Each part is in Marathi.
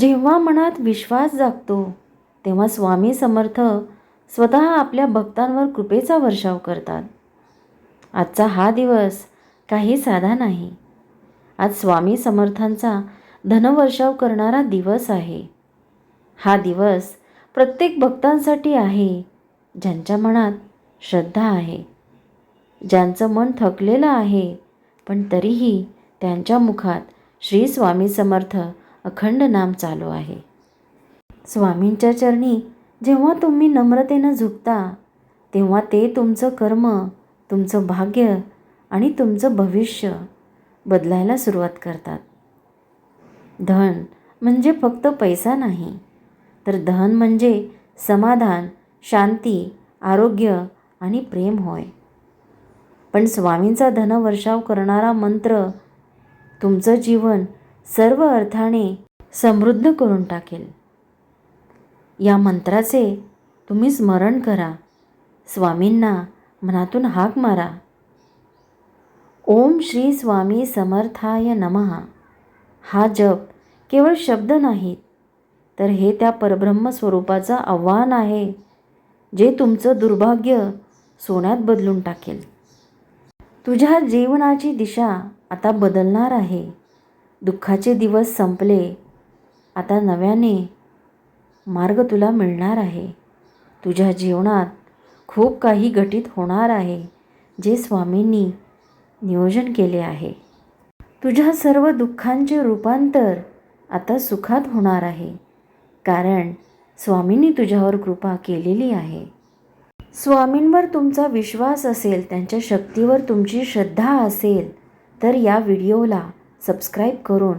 जेव्हा मनात विश्वास जागतो तेव्हा स्वामी समर्थ स्वतः आपल्या भक्तांवर कृपेचा वर्षाव करतात. आजचा हा दिवस काही साधा नाही. आज स्वामी समर्थांचा धनवर्षाव करणारा दिवस आहे. हा दिवस प्रत्येक भक्तांसाठी आहे ज्यांच्या मनात श्रद्धा आहे. ज्यांचं मन थकलेलं आहे पण तरीही त्यांच्या मुखात श्री स्वामी समर्थ अखंड नाम चालू आहे. स्वामींच्या चरणी जेव्हा तुम्ही नम्रतेनं झुकता तेव्हा ते तुमचं कर्म तुमचं भाग्य आणि तुमचं भविष्य बदलायला सुरुवात करतात. धन म्हणजे फक्त पैसा नाही तर धन म्हणजे समाधान शांती आरोग्य आणि प्रेम होय. पण स्वामींचा धनवर्षाव करणारा मंत्र तुमचं जीवन सर्व अर्थाने समृद्ध करून टाकेल. या मंत्राचे तुम्ही स्मरण करा. स्वामींना मनातून हाक मारा. ओम श्री स्वामी समर्थाय नमः. हा जप केवळ शब्द नाहीत तर हे त्या परब्रह्म स्वरूपाचं आव्हान आहे जे तुमचं दुर्भाग्य सोन्यात बदलून टाकेल. तुझ्या जीवनाची दिशा आता बदलणार आहे. दुःखाचे दिवस संपले आता नव्याने मार्ग तुला मिळणार आहे. तुझ्या जीवनात खूप काही घटित होणार आहे जे स्वामींनी नियोजन केले आहे. तुझ्या सर्व दुःखांचे रूपांतर आता सुखात होणार आहे कारण स्वामींनी तुझ्यावर कृपा केलेली आहे. स्वामींवर तुमचा विश्वास असेल त्यांच्या शक्तीवर तुमची श्रद्धा असेल तर या व्हिडिओला सबस्क्राईब करून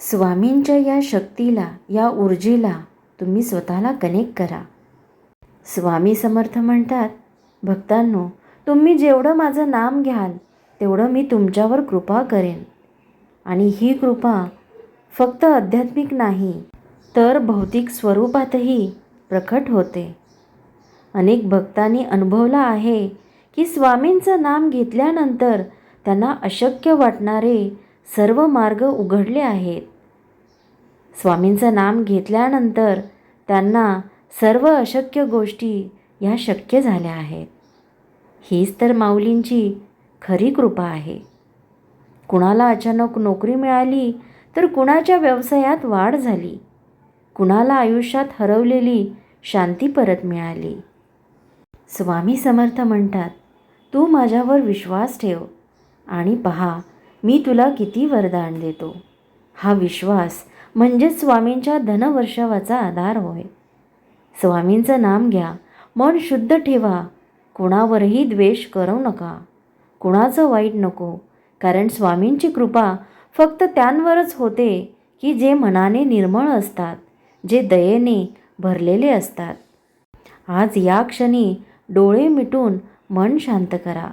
स्वामींच्या या शक्तीला या ऊर्जेला तुम्ही स्वतःला कनेक्ट करा. स्वामी समर्थ म्हणतात भक्तांनो तुम्ही जेवढं माझं नाम घ्याल तेवढं मी तुमच्यावर कृपा करेन. आणि ही कृपा फक्त आध्यात्मिक नाही तर भौतिक स्वरूपातही प्रकट होते. अनेक भक्तांनी अनुभवलं आहे की स्वामींचं नाम घेतल्यानंतर त्यांना अशक्य वाटणारे सर्व मार्ग उघडले आहेत. स्वामींचं नाम घेतल्यानंतर त्यांना सर्व अशक्य गोष्टी ह्या शक्य झाल्या आहेत. हीच तर माऊलींची खरी कृपा आहे. कुणाला अचानक नोकरी मिळाली तर कुणाच्या व्यवसायात वाढ झाली? कुणाला आयुष्यात हरवलेली शांती परत मिळाली? स्वामी समर्थ म्हणतात तू माझ्यावर विश्वास ठेव आणि पहा मी तुला किती वरदान देतो. हा विश्वास म्हणजेच स्वामींच्या धनवर्षावाचा आधार होय. स्वामींचं नाम घ्या मन शुद्ध ठेवा कुणावरही द्वेष करू नका. कुणाचं वाईट नको कारण स्वामींची कृपा फक्त त्यांवरच होते की जे मनाने निर्मळ असतात जे दयेने भरलेले असतात. आज या क्षणी डोळे मिटून मन शांत करा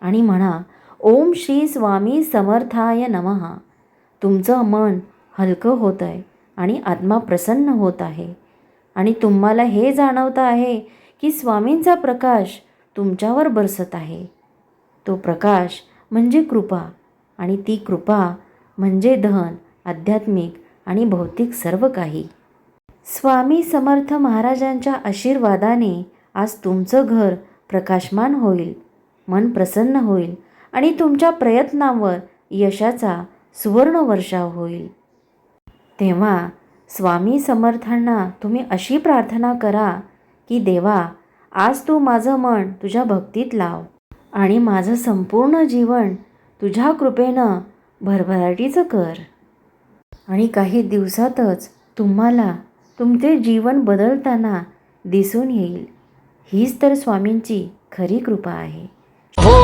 आणि म्हणा ओम श्री स्वामी समर्थाय नमः. तुमचं मन हलकं होत आहे आणि आत्मा प्रसन्न होत आहे. आणि तुम्हाला हे जाणवतं आहे की स्वामींचा प्रकाश तुमच्यावर बरसत आहे. तो प्रकाश म्हणजे कृपा आणि ती कृपा म्हणजे धन आध्यात्मिक आणि भौतिक सर्व काही. स्वामी समर्थ महाराजांच्या आशीर्वादाने आज तुमचं घर प्रकाशमान होईल मन प्रसन्न होईल आणि तुमच्या प्रयत्नावर यशाचा सुवर्ण वर्षाव होईल. तेव्हा स्वामी समर्थांना तुम्ही अशी प्रार्थना करा की देवा आज तू माझं मन तुझ्या भक्तीत लाव आणि माझं संपूर्ण जीवन तुझ्या कृपेनं भरभराटीचं कर. आणि काही दिवसातच तुम्हाला तुमचे जीवन बदलताना दिसून येईल. हीच तर स्वामींची खरी कृपा आहे. हो